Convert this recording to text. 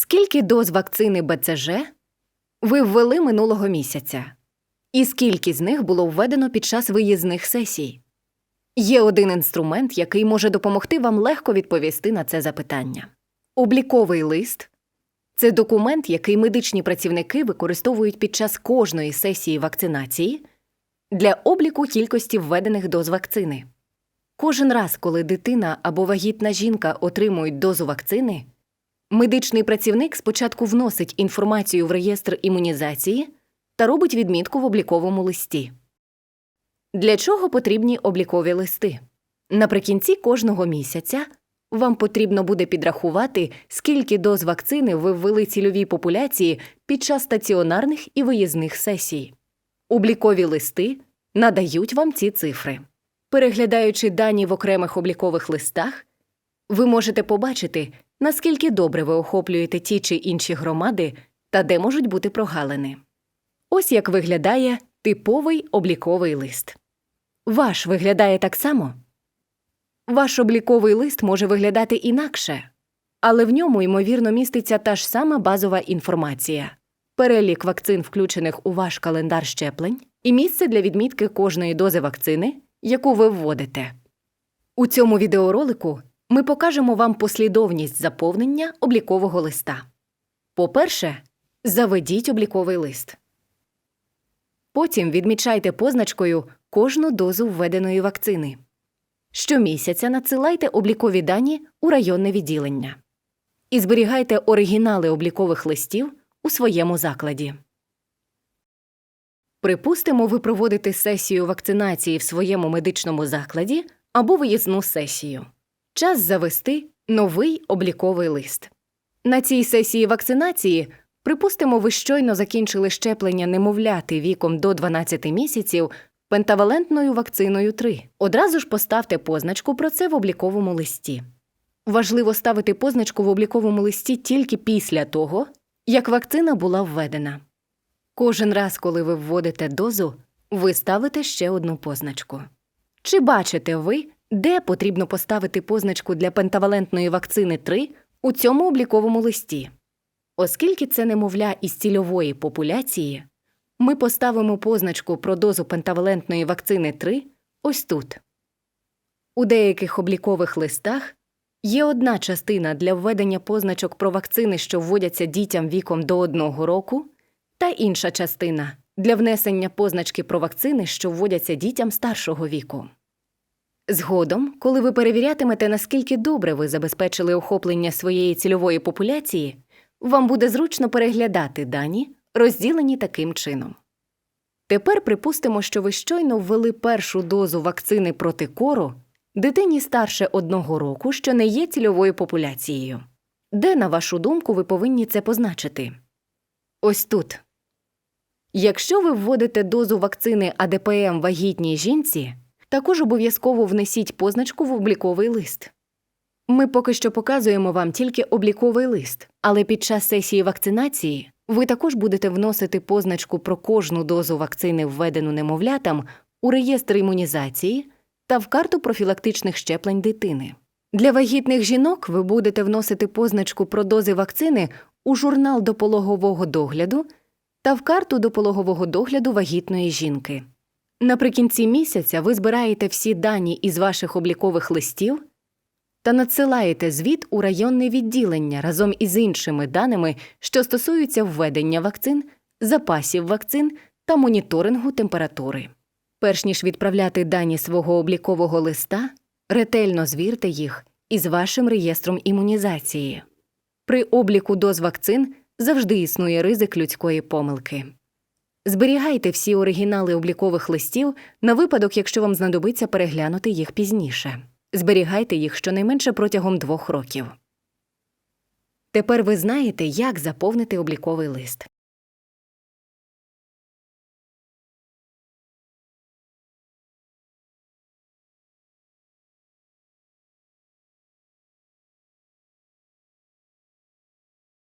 Скільки доз вакцини БЦЖ ви ввели минулого місяця? І скільки з них було введено під час виїзних сесій? Є один інструмент, який може допомогти вам легко відповісти на це запитання. Обліковий лист це документ, який медичні працівники використовують під час кожної сесії вакцинації для обліку кількості введених доз вакцини. Кожен раз, коли дитина або вагітна жінка отримують дозу вакцини, медичний працівник спочатку вносить інформацію в реєстр імунізації та робить відмітку в обліковому листі. Для чого потрібні облікові листи? Наприкінці кожного місяця вам потрібно буде підрахувати, скільки доз вакцини ви ввели цільовій популяції під час стаціонарних і виїзних сесій. Облікові листи надають вам ці цифри. Переглядаючи дані в окремих облікових листах, ви можете побачити, наскільки добре ви охоплюєте ті чи інші громади та де можуть бути прогалини. Ось як виглядає типовий обліковий лист. Ваш виглядає так само. Ваш обліковий лист може виглядати інакше, але в ньому, ймовірно, міститься та ж сама базова інформація, перелік вакцин, включених у ваш календар щеплень, і місце для відмітки кожної дози вакцини, яку ви вводите. У цьому відеоролику ми покажемо вам послідовність заповнення облікового листа. По-перше, заведіть обліковий лист. Потім відмічайте позначкою кожну дозу введеної вакцини. Щомісяця надсилайте облікові дані у районне відділення. І зберігайте оригінали облікових листів у своєму закладі. Припустимо, ви проводите сесію вакцинації в своєму медичному закладі або виїзну сесію. Час завести новий обліковий лист. На цій сесії вакцинації, припустимо, ви щойно закінчили щеплення немовляти віком до 12 місяців пентавалентною вакциною 3. Одразу ж поставте позначку про це в обліковому листі. Важливо ставити позначку в обліковому листі тільки після того, як вакцина була введена. Кожен раз, коли ви вводите дозу, ви ставите ще одну позначку. Чи бачите ви, де потрібно поставити позначку для пентавалентної вакцини 3 у цьому обліковому листі? Оскільки це немовля із цільової популяції, ми поставимо позначку про дозу пентавалентної вакцини 3 ось тут. У деяких облікових листах є одна частина для введення позначок про вакцини, що вводяться дітям віком до 1 року, та інша частина для внесення позначки про вакцини, що вводяться дітям старшого віку. Згодом, коли ви перевірятимете, наскільки добре ви забезпечили охоплення своєї цільової популяції, вам буде зручно переглядати дані, розділені таким чином. Тепер припустимо, що ви щойно ввели першу дозу вакцини проти кору дитині старше одного року, що не є цільовою популяцією. Де, на вашу думку, ви повинні це позначити? Ось тут. Якщо ви вводите дозу вакцини АДПМ вагітній жінці, також обов'язково внесіть позначку в обліковий лист. Ми поки що показуємо вам тільки обліковий лист, але під час сесії вакцинації ви також будете вносити позначку про кожну дозу вакцини, введену немовлятам, у реєстр імунізації та в карту профілактичних щеплень дитини. Для вагітних жінок ви будете вносити позначку про дози вакцини у журнал допологового догляду та в карту допологового догляду вагітної жінки. Наприкінці місяця ви збираєте всі дані із ваших облікових листів та надсилаєте звіт у районне відділення разом із іншими даними, що стосуються введення вакцин, запасів вакцин та моніторингу температури. Перш ніж відправляти дані свого облікового листа, ретельно звірте їх із вашим реєстром імунізації. При обліку доз вакцин завжди існує ризик людської помилки. Зберігайте всі оригінали облікових листів на випадок, якщо вам знадобиться переглянути їх пізніше. Зберігайте їх щонайменше протягом двох років. Тепер ви знаєте, як заповнити обліковий лист.